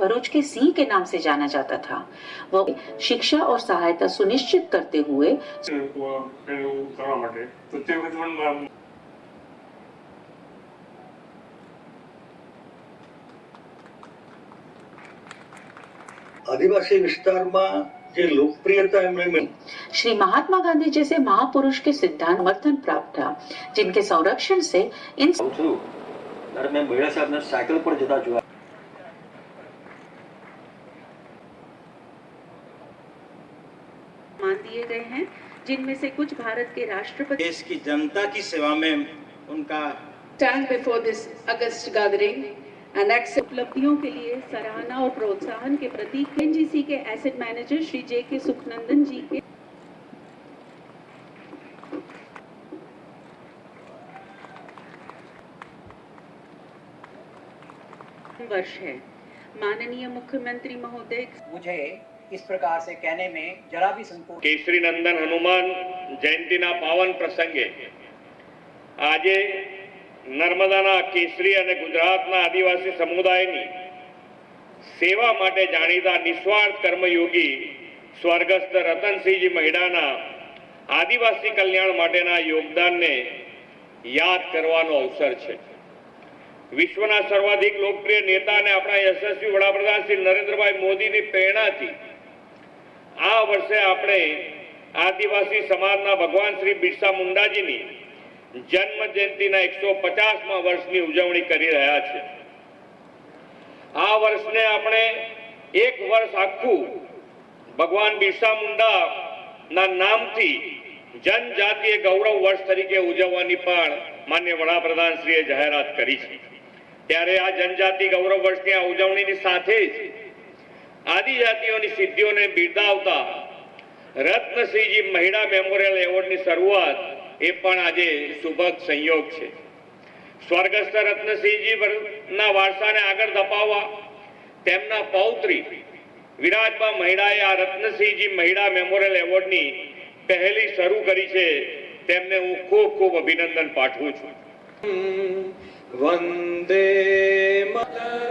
भरूच के सिंह के नाम से जाना जाता था वह शिक्षा और सहायता सुनिश्चित करते हुए પેલું કરવા માટે તો તે વખતે પણ આદિવાસી વિસ્તારમાં જે લોકપ્રિયતા એમણે મેળવી, श्री महात्मा गांधी जैसे महापुरुष के सिद्धांत समर्थन प्राप्त था जिनके संरक्षण से इन આવું થયું ત્યારે મેં મહિલા સાહેબને સાયકલ પર જતા જોયા गए हैं जिनमें से कुछ भारत के राष्ट्रपति देश की जनता की सेवा में उनका this August gathering and accept उपलब्धियों के लिए सराहना और प्रोत्साहन के प्रतीक एनजीसी के asset manager Shri J K Sukhnandan ji के वर्ष है। माननीय मुख्यमंत्री महोदय मुझे इस प्रकार से कहने में जरा भी संकोच કેસરી નંદન હનુમાન જયંતિના પાવન પ્રસંગે આજે નર્મદાના કેસરી અને ગુજરાતના આદિવાસી સમુદાયની સેવા માટે જાણીતા નિસ્વાર્થ કર્મયોગી સ્વર્ગસ્થ રતનસિંહજી મહિડાના આદિવાસી કલ્યાણ માટેના યોગદાનને યાદ કરવાનો અવસર છે વિશ્વના સર્વાધિક લોકપ્રિય નેતા અને આપણા યશસ્વી વડાપ્રધાન શ્રી નરેન્દ્રભાઈ મોદીની પ્રેરણાથી આ વર્ષે આપણે આદિવાસી સમાજના ભગવાન શ્રી બિરસા મુંડાજીની જન્મ જયંતિના એકસો પચાસમાં વર્ષની ઉજવણી કરી રહ્યા છે. આ વર્ષને આપણે એક વર્ષ આખું ભગવાન બિરસા મુંડા ના નામથી જનજાતીય ગૌરવ વર્ષ તરીકે ઉજવવાની પણ માન્ય વડાપ્રધાન શ્રીએ જાહેરાત કરી છે. ત્યારે આ જનજાતિ ગૌરવ વર્ષની આ ઉજવણીની સાથે જ આદિજાતિઓની સિદ્ધિઓને બિરદાવતા રત્નસિંહજી મહિલા મેમોરિયલ એવોર્ડની શરૂઆત એ પણ આજે સુભગ સંયોગ છે. સ્વર્ગસ્થ રત્નસિંહજી ના વારસાને આગળ ધપાવવા તેમના પૌત્રી વિરાજબા મહિલાએ આ રત્નસિંહજી મહિલા મેમોરિયલ એવોર્ડની પહેલી શરૂ કરી છે. તેમને હું ખૂબ ખૂબ અભિનંદન પાઠવું છું. વંદે માતરમ.